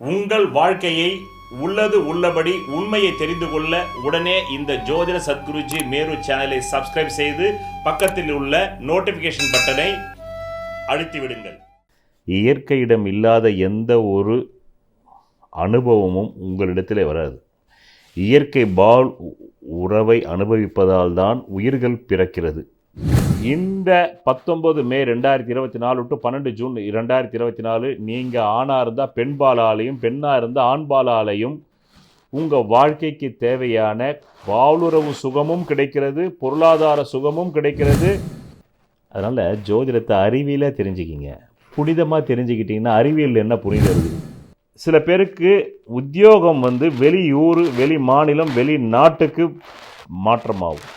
உங்கள் வாழ்க்கையை உள்ளது உள்ளபடி உண்மையை தெரிந்து கொள்ள உடனே இந்த ஜோதிட சத்குருஜி மேரு சேனலை சப்ஸ்கிரைப் செய்து பக்கத்தில் உள்ள நோட்டிபிகேஷன் பட்டனை அழுத்தி விடுங்கள். இயற்கையிடம் இல்லாத எந்த ஒரு அனுபவமும் உங்களிடத்தில் வராது. இயற்கை பால் உறவை அனுபவிப்பதால் தான் உயிர்கள் பிறக்கிறது. இந்த பத்தொம்பது மே ரெண்டாயிரத்தி இருபத்தி நாலு டு பன்னெண்டு ஜூன் ரெண்டாயிரத்தி இருபத்தி நாலு நீங்கள் ஆணாக இருந்தால் பெண்பாலாலையும் பெண்ணாக இருந்தால் ஆண்பாலாலையும் உங்கள் வாழ்க்கைக்கு தேவையான பாலுறவு சுகமும் கிடைக்கிறது பொருளாதார சுகமும் கிடைக்கிறது. அதனால் ஜோதிடத்தை அறிவியலாக தெரிஞ்சுக்கிங்க. புனிதமாக தெரிஞ்சுக்கிட்டிங்கன்னா அறிவியல் என்ன புனிதம் இருக்குது? சில பேருக்கு உத்தியோகம் வந்து வெளியூர் வெளி மாநிலம் வெளி நாட்டுக்கு மாற்றமாகும்.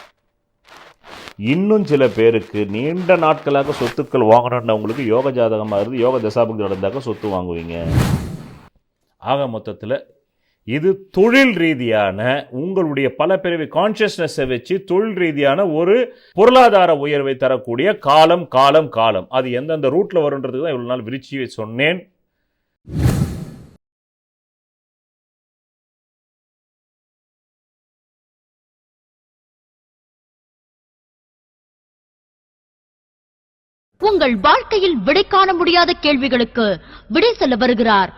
இன்னும் சில பேருக்கு நீண்ட நாட்களாக சொத்துக்கள் வாங்கணுன்றவங்களுக்கு யோக ஜாதகமாக இருந்து யோக தசாபக்தி நடந்தாக்க சொத்து வாங்குவீங்க. ஆக மொத்தத்தில் இது தொழில் ரீதியான உங்களுடைய பல பிறவி கான்சியஸ்னஸை வச்சு தொழில் ரீதியான ஒரு பொருளாதார உயர்வை தரக்கூடிய காலம் காலம் காலம். அது எந்தெந்த ரூட்டில் வருன்றதுக்கு தான் இவ்வளோ நாள் விரிச்சியை சொன்னேன். உங்கள் வாழ்க்கையில் விடை காண முடியாத கேள்விகளுக்கு விடை சொல்ல வருகிறார்.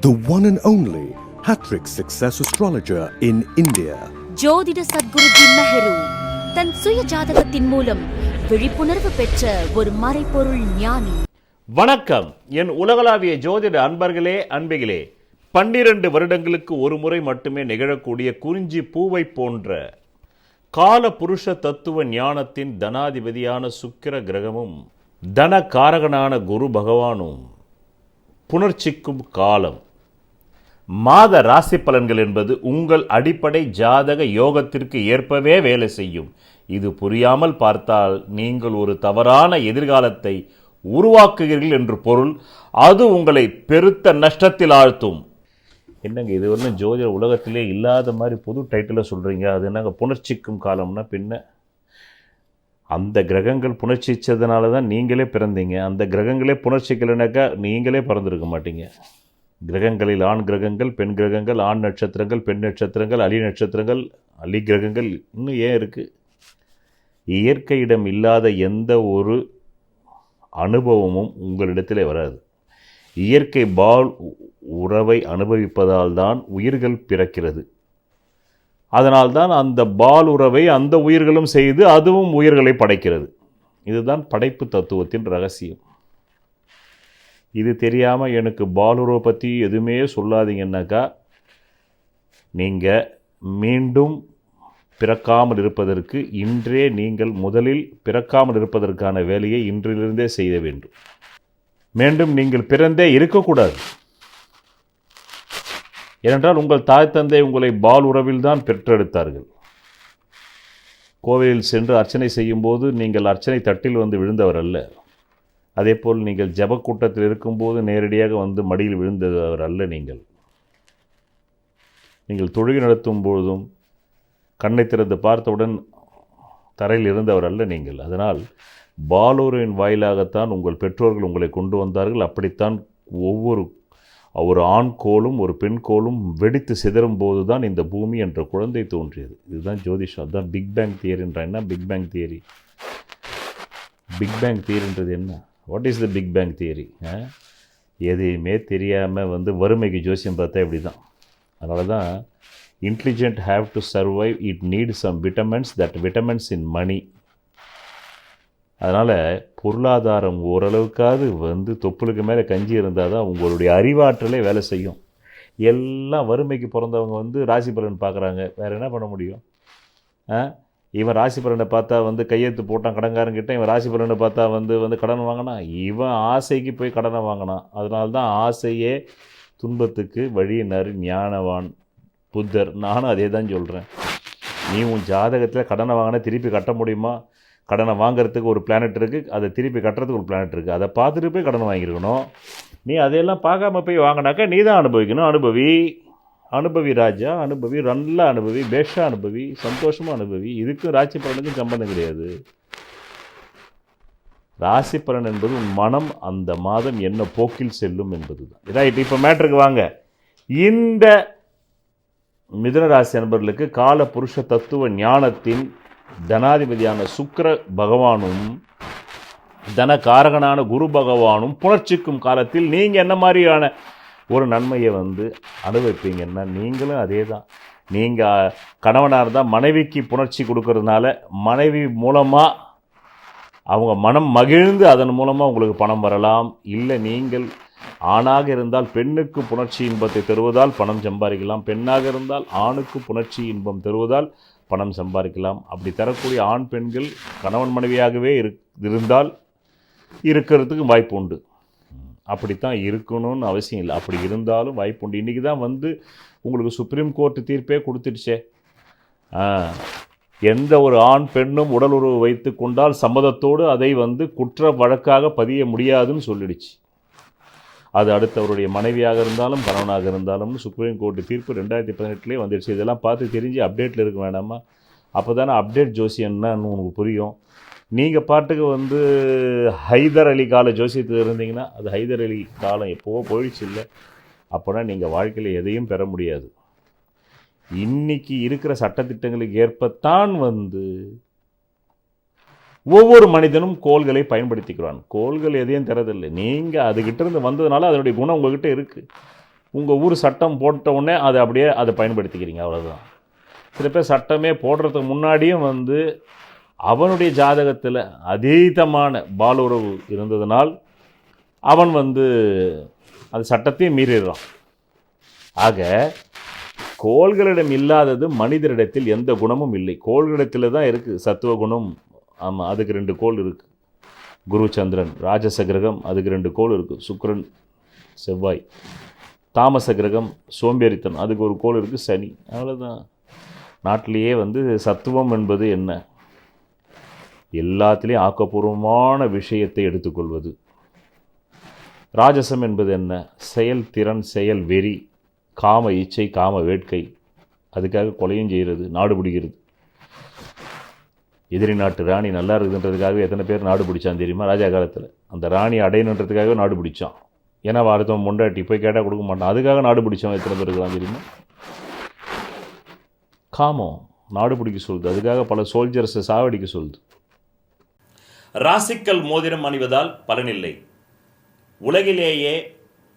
The one and only Hattrick Success Astrologer in India. ஜோதிட சத்குருஜி மெஹரு தன் சுய ஜாதகத்தின் மூலம் விழிப்புணர்வு பெற்ற ஒரு மறைபொருள் ஞானி. வணக்கம். என் உலகளாவிய ஜோதிட அன்பர்களே அன்பிகளே பன்னிரண்டு வருடங்களுக்கு ஒரு முறை மட்டுமே நிகழக்கூடிய குறிஞ்சி பூவை போன்ற கால புருஷ தத்துவ ஞானத்தின் தனாதிபதியான சுக்கிர கிரகமும் தன காரகனான குரு பகவானும் புணர்ச்சிக்கும் காலம். மாத ராசி பலன்கள் என்பது உங்கள் அடிப்படை ஜாதக யோகத்திற்கு ஏற்பவே வேலை செய்யும். இது புரியாமல் பார்த்தால் நீங்கள் ஒரு தவறான எதிர்காலத்தை உருவாக்குகிறீர்கள் என்று பொருள். அது உங்களை பெருத்த நஷ்டத்தில் ஆழ்த்தும். என்னங்க இது ஒன்றும் ஜோதிட உலகத்திலே இல்லாத மாதிரி புது டைட்டிலை சொல்கிறீங்க அது என்னங்க? புணர்ச்சிக்கும் காலம்னா பின்ன அந்த கிரகங்கள் புணர்ச்சிச்சதுனால தான் நீங்களே பிறந்தீங்க. அந்த கிரகங்களே புணர்ச்சிக்கலைனாக்கா நீங்களே பிறந்திருக்க மாட்டீங்க. கிரகங்களில் ஆண் கிரகங்கள் பெண் கிரகங்கள் ஆண் நட்சத்திரங்கள் பெண் நட்சத்திரங்கள் அலி நட்சத்திரங்கள் அலி கிரகங்கள் இன்னும் ஏன் இருக்குது இயற்கையிடம் இல்லாத எந்த ஒரு அனுபவமும் உங்களிடத்தில் வராது. இயற்கை பால் உறவை அனுபவிப்பதால் தான் உயிர்கள் பிறக்கிறது. அதனால்தான் அந்த பால் உறவை அந்த உயிர்களும் செய்து அதுவும் உயிர்களை படைக்கிறது. இதுதான் படைப்பு தத்துவத்தின் ரகசியம். இது தெரியாமல் எனக்கு பாலுறவை பற்றி எதுவுமே சொல்லாதீங்கன்னாக்கா நீங்கள் மீண்டும் பிறக்காமல் இருப்பதற்கு இன்றே நீங்கள் முதலில் பிறக்காமல் இருப்பதற்கான வேலையை இன்றிலிருந்தே செய்ய வேண்டும். மீண்டும் நீங்கள் பிறந்தே இருக்கக்கூடாது. ஏனென்றால் உங்கள் தாய் தந்தை உங்களை பால் உறவில் தான் பெற்றெடுத்தார்கள். கோவிலில் சென்று அர்ச்சனை செய்யும்போது நீங்கள் அர்ச்சனை தட்டில் வந்து விழுந்தவர் அல்ல அதேபோல் நீங்கள் ஜபக்கூட்டத்தில் இருக்கும்போது நேரடியாக வந்து மடியில் விழுந்தவர் அல்ல நீங்கள். நீங்கள் தொழுகை நடத்தும் பொழுதும் கண்ணை திறந்து பார்த்தவுடன் தரையில் இருந்தவர் அல்ல நீங்கள். அதனால் பாலூரின் வாயிலாகத்தான் உங்கள் பெற்றோர்கள் உங்களை கொண்டு வந்தார்கள். அப்படித்தான் ஒவ்வொரு ஒரு ஆண் கோலும் ஒரு பெண் கோலும் வெடித்து சிதறும் போது தான் இந்த பூமி என்ற குழந்தை தோன்றியது. இதுதான் ஜோதிஷம். அதுதான் பிக் பேங் தியரின்ற என்ன? Big bang theory big bang தியரின்றது என்ன? What is the big bang theory எதையுமே தெரியாமல் வந்து வறுமைக்கு ஜோசியம் பார்த்தா இப்படி தான் அதனால தான் intelligent have to survive it need some vitamins that vitamins in money அதனால் பொருளாதாரம் ஓரளவுக்காவது வந்து தொப்புளுக்கு மேலே கஞ்சி இருந்தால் தான் உங்களுடைய அறிவாற்றலே வேலை செய்யும். எல்லாம் வறுமைக்கு பிறந்தவங்க வந்து ராசி பலன் பார்க்குறாங்க. வேறு என்ன பண்ண முடியும்? இவன் ராசி பலனை பார்த்தா வந்து கையெழுத்து போட்டான் கடன்காரங்கிட்ட இவன் ராசி பலனை பார்த்தா வந்து வந்து கடன் வாங்கினான் இவன் ஆசைக்கு போய் கடனை வாங்கினான். அதனால தான் ஆசையே துன்பத்துக்கு வழியினர் ஞானவான் புத்தர். நானும் அதே தான் சொல்கிறேன் நீ உன் ஜாதகத்தில் கடனை வாங்கினா திருப்பி கட்ட முடியுமா? கடனை வாங்குறதுக்கு ஒரு பிளானட் இருக்குது அதை திருப்பி கட்டுறதுக்கு ஒரு பிளானட் இருக்குது அதை பார்த்துட்டு போய் கடனை வாங்கியிருக்கணும். நீ அதையெல்லாம் பார்க்காம போய் வாங்கினாக்கா நீ தான் அனுபவிக்கணும். அனுபவி அனுபவி ராஜா அனுபவி நல்லா அனுபவி பேஷா அனுபவி சந்தோஷமாக அனுபவி. இதுக்கும் ராசி பலனுக்கும் சம்பந்தம் கிடையாது. ராசி பலன் என்பது உன் மனம் அந்த மாதம் என்ன போக்கில் செல்லும் என்பது தான் ரைட் இப்போ மேட்ருக்கு வாங்க. இந்த மிதுன ராசி அன்பர்களுக்கு கால புருஷ தத்துவ ஞானத்தின் தனாதிபதியான சுக்கர பகவானும் தனகாரகனான குரு பகவானும் புணர்ச்சிக்கும் காலத்தில் நீங்கள் என்ன மாதிரியான ஒரு நன்மையை வந்து அனுபவிப்பீங்கன்னா நீங்களும் அதே தான் நீங்கள் கணவனாக இருந்தால் மனைவிக்கு புணர்ச்சி கொடுக்கறதுனால மனைவி மூலமாக அவங்க மனம் மகிழ்ந்து அதன் மூலமாக உங்களுக்கு பணம் வரலாம். இல்லை நீங்கள் ஆணாக இருந்தால் பெண்ணுக்கு புணர்ச்சி இன்பத்தை தருவதால் பணம் சம்பாதிக்கலாம். பெண்ணாக இருந்தால் ஆணுக்கு புணர்ச்சி இன்பம் தருவதால் பணம் சம்பாதிக்கலாம். அப்படி தரக்கூடிய ஆண் பெண்கள் கணவன் மனைவியாகவே இருந்தால் இருக்கிறதுக்கு வாய்ப்பு உண்டு. அப்படித்தான் இருக்கணும்னு அவசியம் இல்லை. அப்படி இருந்தாலும் வாய்ப்பு உண்டு. இன்றைக்கி தான் வந்து உங்களுக்கு சுப்ரீம் கோர்ட் தீர்ப்பே கொடுத்துடுச்சே. எந்த ஒரு ஆண் பெண்ணும் உடல் உறவு வைத்து கொண்டால் சம்மதத்தோடு அதை வந்து குற்ற வழக்காக பதிய முடியாதுன்னு சொல்லிடுச்சு. அது அடுத்தவருடைய மனைவியாக இருந்தாலும் கணவனாக இருந்தாலும் சுப்ரீம் கோர்ட் தீர்ப்பு ரெண்டாயிரத்தி பதினெட்டுலேயே வந்துடுச்சு இதெல்லாம் பார்த்து தெரிஞ்சு அப்டேட்டில் இருக்க வேணாமா அப்போ தானே அப்டேட் ஜோசியம்னு உனக்கு புரியும். நீங்கள் பாட்டுக்கு வந்து ஹைதர் அலி கால ஜோசியத்தில் இருந்தீங்கன்னா அது ஹைதர் அலி காலம் எப்போவோ போயிடுச்சு இல்லை. அப்போனா நீங்கள் வாழ்க்கையில் எதையும் பெற முடியாது. இன்னைக்கு இருக்கிற சட்டத்திட்டங்களுக்கு ஏற்பத்தான் வந்து ஒவ்வொரு மனிதனும் கோள்களை பயன்படுத்திக்கிறான். கோள்கள் எதையும் தரதில்லை. நீங்கள் அதுக்கிட்ட இருந்து வந்ததுனால அதனுடைய குணம் உங்ககிட்ட இருக்குது உங்கள் ஊர் சட்டம் போட்ட உடனே அதை அப்படியே அதை பயன்படுத்திக்கிறீங்க அவ்வளோதான் சில பேர் சட்டமே போடுறதுக்கு முன்னாடியும் வந்து அவனுடைய ஜாதகத்தில் அதீதமான பாலுறவு இருந்ததனால் அவன் வந்து அந்த சட்டத்தையும் மீறிடுறான். ஆக கோள்களிடம் இல்லாதது மனிதரிடத்தில் எந்த குணமும் இல்லை. கோள்களிடத்தில் தான் இருக்குது சத்துவ குணம் ஆமாம் அதுக்கு ரெண்டு கோள் இருக்குது குரு சந்திரன் ராஜச கிரகம் அதுக்கு ரெண்டு கோள் இருக்குது சுக்கரன் செவ்வாய். தாமச கிரகம் சோம்பேறித்தனம் அதுக்கு ஒரு கோள் இருக்குது சனி. அவ்வளோதான் நாட்டிலேயே வந்து சத்துவம் என்பது என்ன? எல்லாத்துலேயும் ஆக்கப்பூர்வமான விஷயத்தை எடுத்துக்கொள்வது. ராஜசம் என்பது என்ன? செயல் திறன் செயல் வெறி காம இச்சை காம வேட்கை. அதுக்காக கொலையும் செய்கிறது நாடு பிடிக்கிறது. எதிரி நாட்டு ராணி நல்லா இருக்குதுன்றதுக்காகவே எத்தனை பேர் நாடு பிடிச்சான் தெரியுமா? ராஜா காலத்தில். அந்த ராணி அடையணுன்றதுக்காகவே நாடு பிடிச்சான். ஏன்னா வாரத்தவன் முண்டாட்டி போய் கேட்டால் கொடுக்க மாட்டான். அதுக்காக நாடு பிடிச்சவன் எத்தனை பேர் இருக்கிறான் தெரியுமா? காமம் நாடு பிடிக்க சொல்லுது. அதுக்காக பல சோல்ஜர்ஸை சாவடிக்க சொல்லுது. ராசிக்கல் மோதிரம் அணிவதால் பலனில்லை உலகிலேயே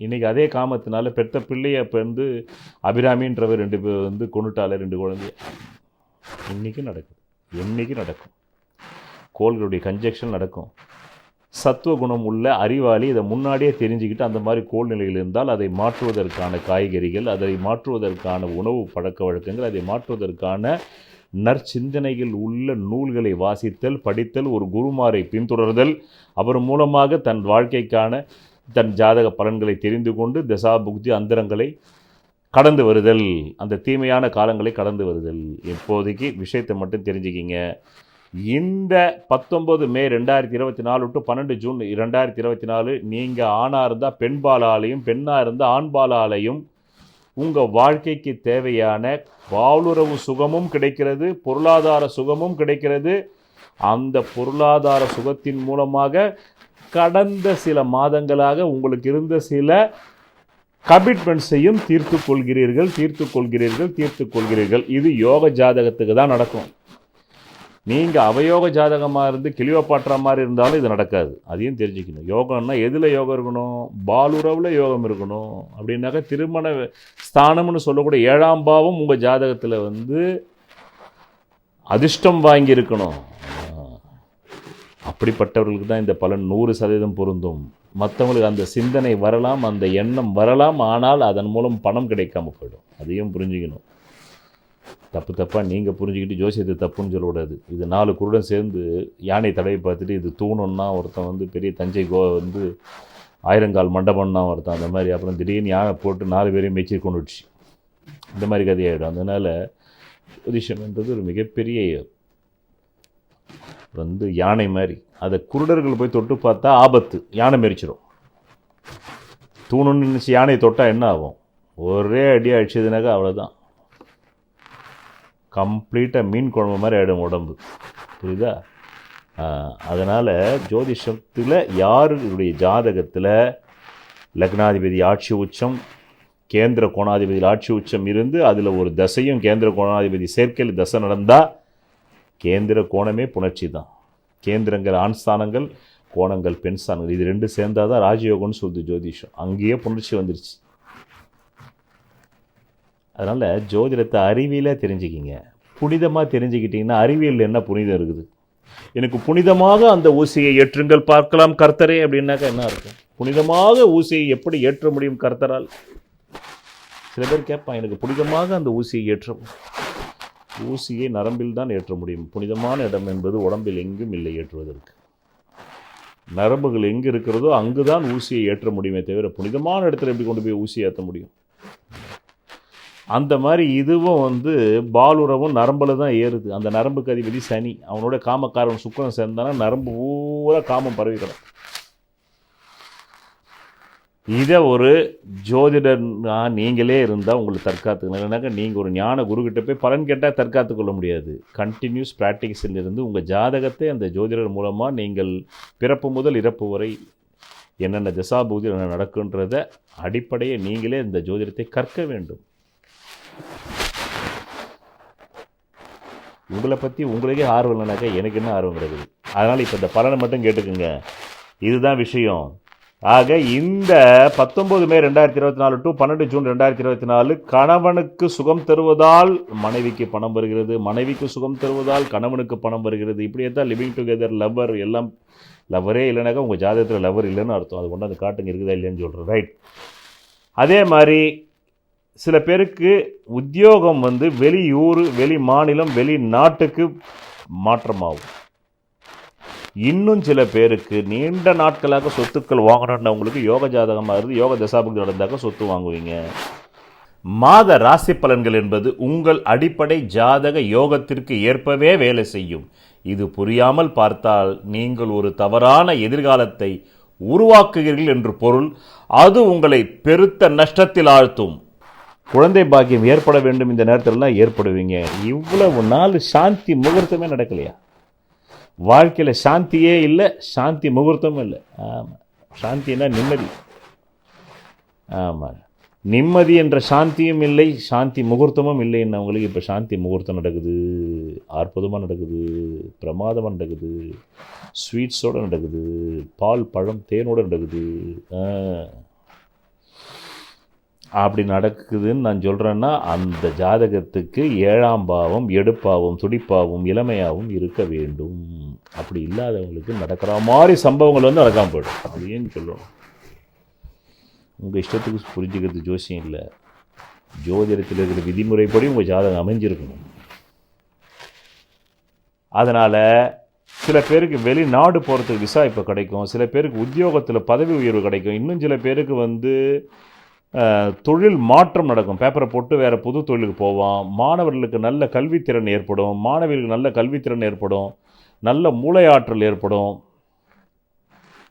இன்றைக்கி அதே காமத்தினால பெத்த பிள்ளைய இப்போ வந்து அபிராமின்றவர் ரெண்டு பேர் வந்து கொண்டுட்டால ரெண்டு குழந்தைய. இன்றைக்கி நடக்குது. என்னைக்கு நடக்கும்? கோள்களுடைய கன்ஜெக்ஷன் நடக்கும். சத்துவ குணம் உள்ள அறிவாளி இதை முன்னாடியே தெரிஞ்சுக்கிட்டு அந்த மாதிரி கோல் நிலையில் இருந்தால் அதை மாற்றுவதற்கான காய்கறிகள் அதை மாற்றுவதற்கான உணவு பழக்க வழக்கங்கள் அதை மாற்றுவதற்கான நற்சிந்தனைகள் உள்ள நூல்களை வாசித்தல் படித்தல் ஒரு குருமாரை பின்தொடர்தல் அவர் மூலமாக தன் வாழ்க்கைக்கான தன் ஜாதக பலன்களை தெரிந்து கொண்டு தசா புக்தி அந்தரங்களை கடந்து வருதல். அந்த தீமையான காலங்களை கடந்து வருதல். இப்போதைக்கு விஷயத்தை மட்டும் தெரிஞ்சுக்கிங்க. இந்த பத்தொம்பது மே ரெண்டாயிரத்தி இருபத்தி நாலு டு பன்னெண்டு ஜூன் ரெண்டாயிரத்தி இருபத்தி நாலு நீங்கள் ஆணாக இருந்தால் பெண்பாலாலையும் பெண்ணாக இருந்தால் ஆண்பாலாலையும் உங்கள் வாழ்க்கைக்கு தேவையான பாலுறவு சுகமும் கிடைக்கிறது பொருளாதார சுகமும் கிடைக்கிறது. அந்த பொருளாதார சுகத்தின் மூலமாக கடந்த சில மாதங்களாக உங்களுக்கு இருந்த சில கமிட்மெண்ட்ஸையும் தீர்த்து கொள்கிறீர்கள் தீர்த்து கொள்கிறீர்கள் தீர்த்து கொள்கிறீர்கள். இது யோக ஜாதகத்துக்கு தான் நடக்கும். நீங்கள் அவயோக ஜாதகமாக இருந்து கிளியோப்பாட்டுற மாதிரி இருந்தாலும் இது நடக்காது. அதையும் தெரிஞ்சுக்கணும். யோகம்னா எதில் யோகம் இருக்கணும்? பாலுறவில் யோகம் இருக்கணும். அப்படின்னாக்கா திருமண ஸ்தானம்னு சொல்லக்கூடிய ஏழாம் பாவம் உங்கள் ஜாதகத்தில் வந்து அதிர்ஷ்டம் வாங்கி இருக்கணும் அப்படிப்பட்டவர்களுக்கு தான் இந்த பலன் நூறு சதவீதம் பொருந்தும். மற்றவங்களுக்கு அந்த சிந்தனை வரலாம் அந்த எண்ணம் வரலாம் ஆனால் அதன் மூலம் பணம் கிடைக்காம போயிடும். அதையும் புரிஞ்சுக்கணும். தப்பு தப்பாக நீங்கள் புரிஞ்சுக்கிட்டு ஜோசியத்தை தப்புன்னு சொல்லக்கூடாது. இது நாலு குருடன் சேர்ந்து யானை தடவை பார்த்துட்டு இது தூணுன்னா ஒருத்தன் வந்து பெரிய தஞ்சை கோ வந்து ஆயிரங்கால் மண்டபம்னா ஒருத்தன் அந்த மாதிரி. அப்புறம் திடீர்னு யானை போட்டு நாலு பேரையும் மெச்சி கொண்டுடுச்சு. இந்த மாதிரி கதையாயிடும். அதனால் ஜோதிஷம்ன்றது ஒரு மிகப்பெரிய வந்து யானை மாதிரி. அதை குருடர்கள் போய் தொட்டு பார்த்தா ஆபத்து. யானை மெரிச்சிடும் தூணுன்னு நினச்சி யானையை தொட்டால் என்ன ஆகும்? ஒரே அடியாக அடிச்சதுனாக்கா அவ்வளோதான் கம்ப்ளீட்டாக மீன் குழம்பு மாதிரி ஆகிடும் உடம்பு. புரியுதா? அதனால் ஜோதிஷத்தில் யாருடைய ஜாதகத்தில் லக்னாதிபதி ஆட்சி உச்சம் கேந்திர கோணாதிபதி ஆட்சி உச்சம் இருந்து அதில் ஒரு தசையும் கேந்திர கோணாதிபதி சேர்க்கையில் தசை நடந்தால் கேந்திர கோணமே புணர்ச்சி தான். கேந்திரங்கள் ஆண் ஸ்தானங்கள் கோணங்கள் பெண் ஸ்தானங்கள். இது ரெண்டு சேர்ந்தாதான் தான் ராஜயோகம்னு சொல்லுது ஜோதிஷம். அங்கேயே புணர்ச்சி வந்துருச்சு. அதனால் ஜோதிடத்தை அறிவியலாக தெரிஞ்சுக்கிங்க. புனிதமாக தெரிஞ்சுக்கிட்டிங்கன்னா அறிவியலில் என்ன புனிதம் இருக்குது? எனக்கு புனிதமாக அந்த ஊசியை ஏற்றுங்கள் பார்க்கலாம் கர்த்தரே அப்படின்னாக்கா என்ன இருக்கும் புனிதமாக ஊசியை எப்படி ஏற்ற முடியும் கர்த்தரால்? சில பேர் கேட்பான் எனக்கு புனிதமாக அந்த ஊசியை ஏற்ற ஊசியை நரம்பில் தான் ஏற்ற முடியும். புனிதமான இடம் என்பது உடம்பில் எங்கும் இல்லை ஏற்றுவதற்கு. நரம்புகள் எங்கே இருக்கிறதோ அங்கு தான் ஊசியை ஏற்ற முடியுமே தவிர புனிதமான இடத்துல எப்படி கொண்டு போய் ஊசி ஏற்ற முடியும்? அந்த மாதிரி இதுவும் வந்து பாலுறவும் நரம்பில் தான் ஏறுது. அந்த நரம்புக்கு அதிபதி சனி. அவனோட காமக்காரன் சுக்கரன் சேர்ந்தானா நரம்பு பூரா காமம் பரவி கிடக்கும் இதை ஒரு ஜோதிடர்னா நீங்களே இருந்தால் உங்களுக்கு தற்காத்துக்கலாம். இல்லைனாக்கா நீங்கள் ஒரு ஞான குருக்கிட்ட போய் பலன் கேட்டால் தற்காத்து கொள்ள முடியாது. கண்டினியூஸ் ப்ராக்டிக்ஸில் இருந்து உங்கள் ஜாதகத்தை அந்த ஜோதிடர் மூலமாக நீங்கள் பிறப்பு முதல் இறப்பு வரை என்னென்ன தசாபூதி என்ன நடக்குன்றத அடிப்படையை நீங்களே இந்த ஜோதிடத்தை கற்க வேண்டும். உங்களை பற்றி உங்களுக்கே ஆர்வம் இல்லைனாக்கா எனக்கு என்ன ஆர்வம் கிடையாது அதனால் இப்போ இந்த பலனை மட்டும் கேட்டுக்குங்க. இதுதான் விஷயம். ஆக இந்த பத்தொன்பது மே ரெண்டாயிரத்தி இருபத்தி நாலு டு பன்னெண்டு ஜூன் ரெண்டாயிரத்தி இருபத்தி நாலு கணவனுக்கு சுகம் தருவதால் மனைவிக்கு பணம் வருகிறது மனைவிக்கு சுகம் தருவதால் கணவனுக்கு பணம் வருகிறது. இப்படியே தான் லிவிங் டுகெதர் லவ்வர் எல்லாம் லவ்வரே இல்லைனாக்கா உங்கள் ஜாதகத்தில் லவ்வர் இல்லைன்னு அர்த்தம். அது கொண்டாந்து காட்டுங்க இருக்குதா இல்லைன்னு சொல்கிறேன் ரைட் அதே மாதிரி சில பேருக்கு உத்தியோகம் வந்து வெளியூர் வெளி மாநிலம் வெளிநாட்டுக்கு மாற்றமாகும். இன்னும் சில பேருக்கு நீண்ட நாட்களாக சொத்துக்கள் வாங்கணுன்றவங்களுக்கு யோக ஜாதகமாக இருந்து யோக தசாபக்தி நடந்தாக்க சொத்து வாங்குவீங்க. மாத ராசி பலன்கள் என்பது உங்கள் அடிப்படை ஜாதக யோகத்திற்கு ஏற்பவே வேலை செய்யும். இது புரியாமல் பார்த்தால் நீங்கள் ஒரு தவறான எதிர்காலத்தை உருவாக்குகிறீர்கள் என்று பொருள். அது உங்களை பெருத்த நஷ்டத்தில் ஆழ்த்தும். குழந்தை பாக்கியம் ஏற்பட வேண்டும் இந்த நேரத்திலலாம் ஏற்படுவீங்க. இவ்வளவு நாள் சாந்தி முகூர்த்தமே நடக்கலையா? வாழ்க்கையில் சாந்தியே இல்லை சாந்தி முகூர்த்தமும் இல்லை. ஆமாம் சாந்தினா நிம்மதி. ஆமாம் நிம்மதி என்ற சாந்தியும் இல்லை சாந்தி முகூர்த்தமும் இல்லைன்னவங்களுக்கு இப்போ சாந்தி முகூர்த்தம் நடக்குது. அற்புதமாக நடக்குது. பிரமாதமாக நடக்குது. ஸ்வீட்ஸோடு நடக்குது. பால் பழம் தேனோடு நடக்குது. அப்படி நடக்குதுன்னு நான் சொல்கிறேன்னா அந்த ஜாதகத்துக்கு ஏழாம் பாவம் எடுப்பாவும் துடிப்பாவும் இளமையாகவும் இருக்க வேண்டும். அப்படி இல்லாதவங்களுக்கு நடக்கிற மாதிரி சம்பவங்கள் வந்து நடக்காமல் போயிடும். அப்படின்னு சொல்லணும் உங்கள் இஷ்டத்துக்கு புரிஞ்சுக்கிறது ஜோசியம் இல்லை. ஜோதிடத்தில் இருக்கிற விதிமுறைப்படி உங்கள் ஜாதகம் அமைஞ்சிருக்கணும். அதனால் சில பேருக்கு வெளிநாடு போகிறதுக்கு விசா இப்போ கிடைக்கும். சில பேருக்கு உத்தியோகத்தில் பதவி உயர்வு கிடைக்கும். இன்னும் சில பேருக்கு வந்து தொழில் மாற்றம் நடக்கும். பேப்பரை போட்டு வேறு புது தொழிலுக்கு போவான். மாணவர்களுக்கு நல்ல கல்வித்திறன் ஏற்படும். மாணவிகளுக்கு நல்ல கல்வித்திறன் ஏற்படும். நல்ல மூளையாற்றல் ஏற்படும்.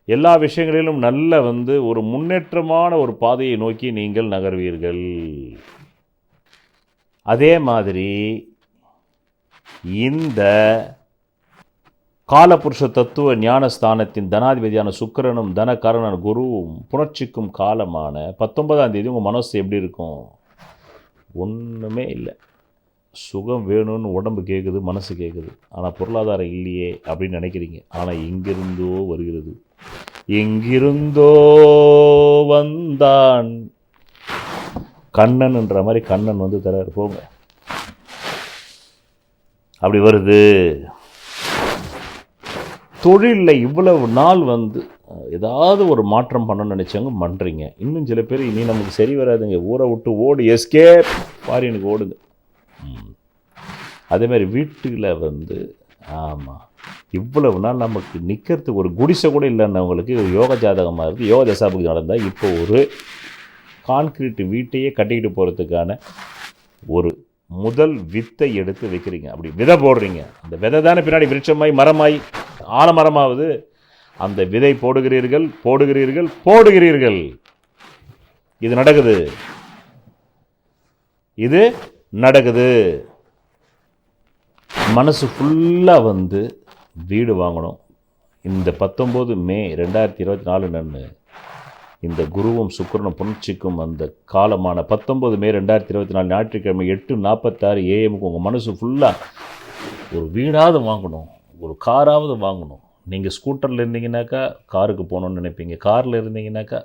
எல்லா விஷயங்களிலும் நல்ல வந்து ஒரு முன்னேற்றமான ஒரு பாதையை நோக்கி நீங்கள் நகர்வீர்கள். அதே மாதிரி இந்த காலபுருஷ தத்துவ ஞானஸ்தானத்தின் தனாதிபதியான சுக்கிரனும் தனகரணன் குருவும் புணர்ச்சிக்கும் காலமான பத்தொன்பதாம் தேதி உங்கள் மனசு எப்படி இருக்கும்? ஒன்றுமே இல்லை. சுகம் வேணும்னு உடம்பு கேட்குது மனசு கேட்குது ஆனால் பொருளாதாரம் இல்லையே அப்படின்னு நினைக்கிறீங்க. ஆனால் எங்கிருந்தோ வருகிறது. எங்கிருந்தோ வந்தான். கண்ணன்ன்ற மாதிரி கண்ணன் வந்து தராரு போங்க. அப்படி வருது. தொழிலில் இவ்வளவு நாள் வந்து ஏதாவது ஒரு மாற்றம் பண்ணணும்னு நினச்சவங்க பண்ணுறீங்க இன்னும் சில பேர் இனி நமக்கு சரி வராதுங்க. ஊரை விட்டு ஓடு. எஸ்கே பாரி எனக்கு ஓடுங்க. அதே மாதிரி வீட்டில் வந்து ஆமாம் இவ்வளவு நாள் நமக்கு நிற்கிறதுக்கு ஒரு குடிசை கூட இல்லைன்னவங்களுக்கு யோக ஜாதகமாக இருக்குது யோக தசாபுக்கு நடந்தால் இப்போ ஒரு கான்கிரீட் வீட்டையே கட்டிக்கிட்டு போகிறதுக்கான ஒரு முதல் வித்தை எடுத்து வைக்கிறீங்க. அப்படி விதை போடுறீங்க. அந்த விதை தானே பின்னாடி விருட்சமாய் மரமாய் ஆலமரமாவது அந்த விதை போடுகிறீர்கள் போடுகிறீர்கள் போடுகிறீர்கள். இது நடக்குது. இது நடக்குது. மனசு ஃபுல்லாக வந்து வீடு வாங்கணும். இந்த பத்தொம்போது மே ரெண்டாயிரத்தி இருபத்தி நாலு நன்னு இந்த குருவும் சுக்கரனும் புணர்ச்சிக்கும் அந்த காலமான பத்தொம்பது மே ரெண்டாயிரத்தி இருபத்தி நாலு ஞாயிற்றுக்கிழமை எட்டு நாற்பத்தாறு ஏஎம்க்கு உங்கள் மனசு ஃபுல்லாக ஒரு வீடாவது வாங்கணும். ஒரு காராவது வாங்கணும். நீங்கள் ஸ்கூட்டரில் இருந்தீங்கன்னாக்கா காருக்கு போகணுன்னு நினைப்பீங்க. காரில் இருந்தீங்கன்னாக்கா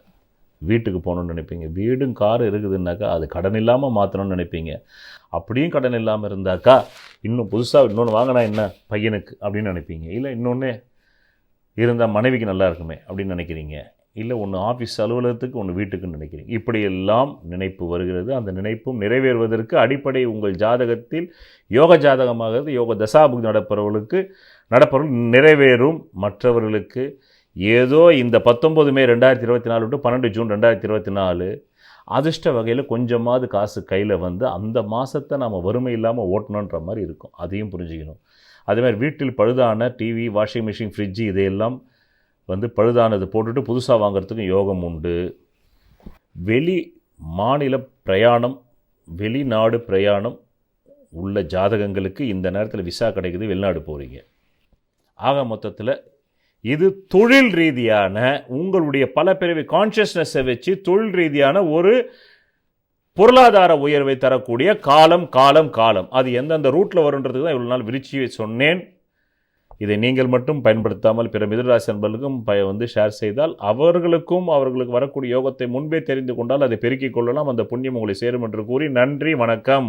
வீட்டுக்கு போகணுன்னு நினைப்பீங்க. வீடும் கார் இருக்குதுன்னாக்கா அது கடன் இல்லாமல் மாற்றணும்னு நினைப்பீங்க. அப்படியும் கடன் இல்லாமல் இருந்தாக்கா இன்னும் புதுசாக இன்னொன்று வாங்கினா என்ன? பையனுக்கு அப்படின்னு நினைப்பீங்க. இல்லை இன்னொன்று இருந்தால் மனைவிக்கு நல்லா இருக்குமே அப்படின்னு நினைக்கிறீங்க. இல்லை ஒன்று ஆஃபீஸ் அலுவலகத்துக்கு ஒன்று வீட்டுக்குன்னு நினைக்கிறீங்க. இப்படியெல்லாம் நினைப்பு வருகிறது. அந்த நினைப்பும் நிறைவேறுவதற்கு அடிப்படை உங்கள் ஜாதகத்தில் யோக ஜாதகமாகிறது யோக தசாபுக்தி நடப்பவர்களுக்கு நடப்பவர்கள் நிறைவேறும். மற்றவர்களுக்கு ஏதோ இந்த பத்தொம்பது மே ரெண்டாயிரத்தி இருபத்தி நாலு டு பன்னெண்டு ஜூன் ரெண்டாயிரத்தி இருபத்தி நாலு அதிர்ஷ்ட வகையில் கொஞ்சமாவது காசு கையில் வந்து அந்த மாதத்தை நாம் வறுமை இல்லாமல் ஓட்டணுன்ற மாதிரி இருக்கும். அதையும் புரிஞ்சுக்கணும். அதேமாதிரி வீட்டில் பழுதான டிவி வாஷிங் மிஷின் ஃப்ரிட்ஜு இதையெல்லாம் வந்து பழுதானது போட்டுட்டு புதுசாக வாங்குறதுக்கும் யோகம் உண்டு. வெளி மாநில பிரயாணம் வெளிநாடு பிரயாணம் உள்ள ஜாதகங்களுக்கு இந்த நேரத்தில் விசா கிடைக்குது வெளிநாடு போகிறீங்க ஆக மொத்தத்தில் இது தொழில் ரீதியான உங்களுடைய பல பிறவி கான்ஷியஸ்னஸை வச்சு தொழில் ரீதியான ஒரு பொருளாதார உயர்வை தரக்கூடிய காலம் காலம் காலம். அது எந்தெந்த ரூட்டில் வருன்றதுக்கு தான் இவ்வளோ நாள் விரிச்சி சொன்னேன். இதை நீங்கள் மட்டும் பயன்படுத்தாமல் பிற மிதராசி நண்பர்களுக்கும் ப வந்து ஷேர் செய்தால் அவர்களுக்கும் அவர்களுக்கு வரக்கூடிய யோகத்தை முன்பே தெரிந்து கொண்டால் அதை பெருக்கிக் கொள்ளலாம். அந்த புண்ணியம் உங்களை சேரும் என்று கூறி நன்றி வணக்கம்.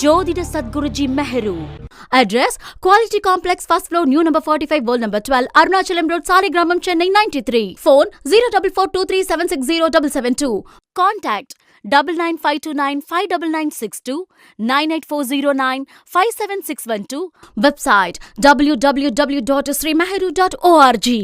ஜோதிட Sadguruji Meharu address quality complex first floor new number forty five pole number twelve Arunachalam road Saligramam Chennai ninety three phone zero double four two three seven six zero double seven two contact double nine five two nine five double nine six two nine eight four zero nine five seven six one two website W W W dot Sri Meharu dot ORG